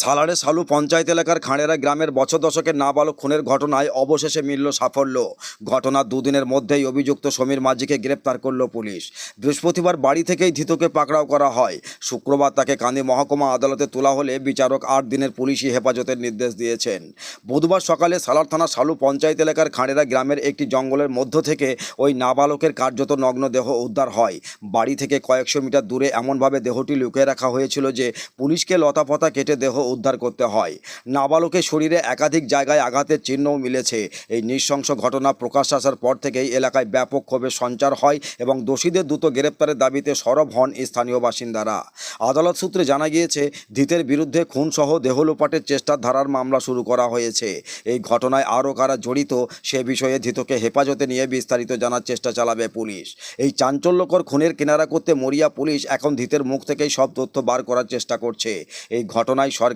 সালারে সালু পঞ্চায়েত এলাকার খাঁড়েরা গ্রামের বছর দশকের নাবালক খুনের ঘটনায় অবশেষে মিলল সাফল্য। ঘটনার দুদিনের মধ্যেই অভিযুক্ত সমীর মাঝিকে গ্রেপ্তার করল পুলিশ। বৃহস্পতিবার বাড়ি থেকেই ধৃতকে পাকড়াও করা হয়। শুক্রবার তাকে কান্দি মহকুমা আদালতে তোলা হলে বিচারক আট দিনের পুলিশি হেফাজতের নির্দেশ দিয়েছেন। বুধবার সকালে সালার থানা সালু পঞ্চায়েত এলাকার খাঁড়েরা গ্রামের একটি জঙ্গলের মধ্য থেকে ওই নাবালকের কার্যত নগ্ন দেহ উদ্ধার হয়। বাড়ি থেকে কয়েকশো মিটার দূরে এমনভাবে দেহটি লুকিয়ে রাখা হয়েছিল যে পুলিশকে লতাপতা কেটে দেহ উদ্ধার করতে হয়। নাবালকের শরীরে একাধিক জায়গায় আঘাতের চিহ্নও মিলেছে। এই নৃশংস ঘটনা প্রকাশ আসার পর থেকেই এলাকায় ব্যাপক ক্ষোভের সঞ্চার হয় এবং দোষীদের দ্রুত গ্রেপ্তারের দাবিতে সরব হন স্থানীয় বাসিন্দারা। আদালত সূত্রে জানা গিয়েছে, ধৃতের বিরুদ্ধে খুনসহ দেহ লোপাটের চেষ্টার ধারার মামলা শুরু করা হয়েছে। এই ঘটনায় আরও কারা জড়িত, সে বিষয়ে ধৃতকে হেফাজতে নিয়ে বিস্তারিত জানার চেষ্টা চালাবে পুলিশ। এই চাঞ্চল্যকর খুনের কিনারা করতে মরিয়া পুলিশ এখন ধৃতের মুখ থেকেই সব তথ্য বার করার চেষ্টা করছে। এই ঘটনায় সরকারি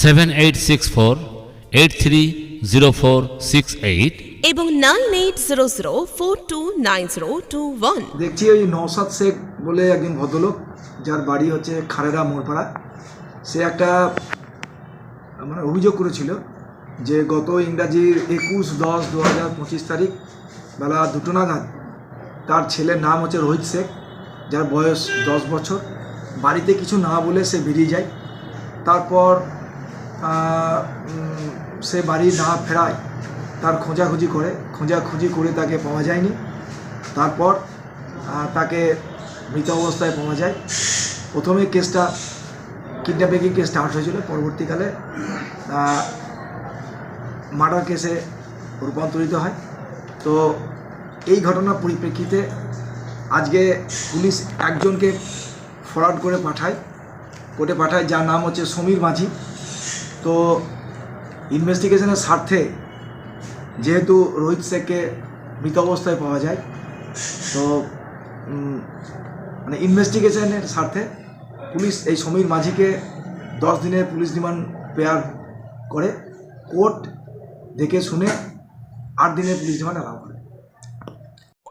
seven eight six four eight three zero four six eight এবং nine eight zero zero four two nine zero two one দেখছি ওই নৌসাদ শেখ বলে একজন ভদ্রলোক যার বাড়ি হচ্ছে খারেরা মোড়পাড়া। সে একটা মানে অভিযোগ করেছিল যে গত ইংরাজির একুশ দশ দু হাজার পঁচিশ তারিখ বেলা দুটো নাগাদ তার ছেলের নাম হচ্ছে রোহিত শেখ যার বয়স দশ বছর। বাড়িতে কিছু না বলে সে বেরিয়ে যায়। তারপর সে বাড়ি না ফেরায়, তার খোঁজাখুঁজি করে খোঁজাখুঁজি করে তাকে পাওয়া যায়নি। তারপর তাকে মৃত অবস্থায় পাওয়া যায়। প্রথমে কেসটা, কিডন্যাপিং কেস স্টার্ট হয়েছিল, পরবর্তীকালে মার্ডার কেসে রূপান্তরিত হয়। তো এই ঘটনার পরিপ্রেক্ষিতে আজকে পুলিশ একজনকে ফরওয়ার্ড করে পাঠায়, কোর্টে পাঠায়, যার নাম হচ্ছে সমীর মাঝি। তো ইনভেস্টিগেশনের স্বার্থে যেহেতু রোহিত শেখকে মৃত অবস্থায় পাওয়া যায়, তো মানে ইনভেস্টিগেশনের স্বার্থে পুলিশ এই সমীর মাঝিকে দশ দিনের পুলিশ রিমান্ড পেয়ার করে, কোর্ট দেখে শুনে আট দিনের পুলিশ রিমান্ড অ্যালাউ করে।